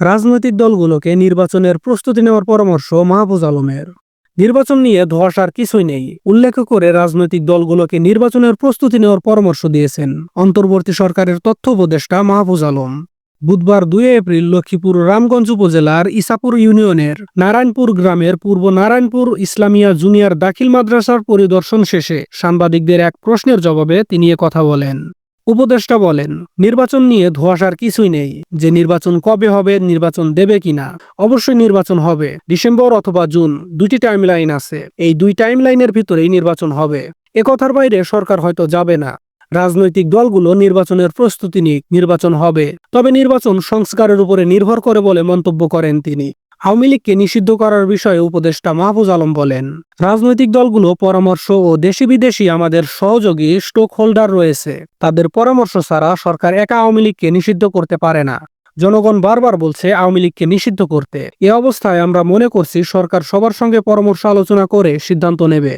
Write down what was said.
রাজনৈতিক দলগুলোকে নির্বাচনের প্রস্তুতি নেওয়ার পরামর্শ মাহফুজ আলমের। নির্বাচন নিয়ে ধোয়াশার কিছুই নেই। উল্লেখ করে রাজনৈতিক দলগুলোকে নির্বাচনের প্রস্তুতি নেওয়ার পরামর্শ দিয়েছেন অন্তর্বর্তী সরকারের তথ্য উপদেষ্টা মাহফুজ আলম। বুধবার দুই এপ্রিল লক্ষ্মীপুর রামগঞ্জ উপজেলার ইসাপুর ইউনিয়নের নারায়ণপুর গ্রামের পূর্ব নারায়ণপুর ইসলামিয়া জুনিয়র দাখিল মাদ্রাসার পরিদর্শন শেষে সাংবাদিকদের এক প্রশ্নের জবাবে তিনি কথা বলেন। উপদেষ্টা বলেন, নির্বাচন নিয়ে ধোয়াশার কিছুই নেই, যে নির্বাচন কবে হবে, নির্বাচন দেবে কিনা। অবশ্যই নির্বাচন হবে, ডিসেম্বর অথবা জুন দুটি টাইম লাইন আছে। এই দুই টাইম লাইনের ভিতরেই নির্বাচন হবে। একথার বাইরে সরকার হয়তো যাবে না। রাজনৈতিক দলগুলো নির্বাচনের প্রস্তুতি নিক, নির্বাচন হবে। তবে নির্বাচন সংস্কারের উপরে নির্ভর করে বলে মন্তব্য করেন তিনি। আওয়ামী লীগকে নিষিদ্ধ করার বিষয়ে উপদেষ্টা মাহফুজ আলম বলেন, রাজনৈতিক দলগুলো পরামর্শ ও দেশি বিদেশি আমাদের সহযোগী স্টোক হোল্ডার রয়েছে। তাদের পরামর্শ ছাড়া সরকার একা আওয়ামী লীগকে নিষিদ্ধ করতে পারে না। জনগণ বারবার বলছে আওয়ামী লীগকে নিষিদ্ধ করতে। এ অবস্থায় আমরা মনে করছি সরকার সবার সঙ্গে পরামর্শ আলোচনা করে সিদ্ধান্ত নেবে।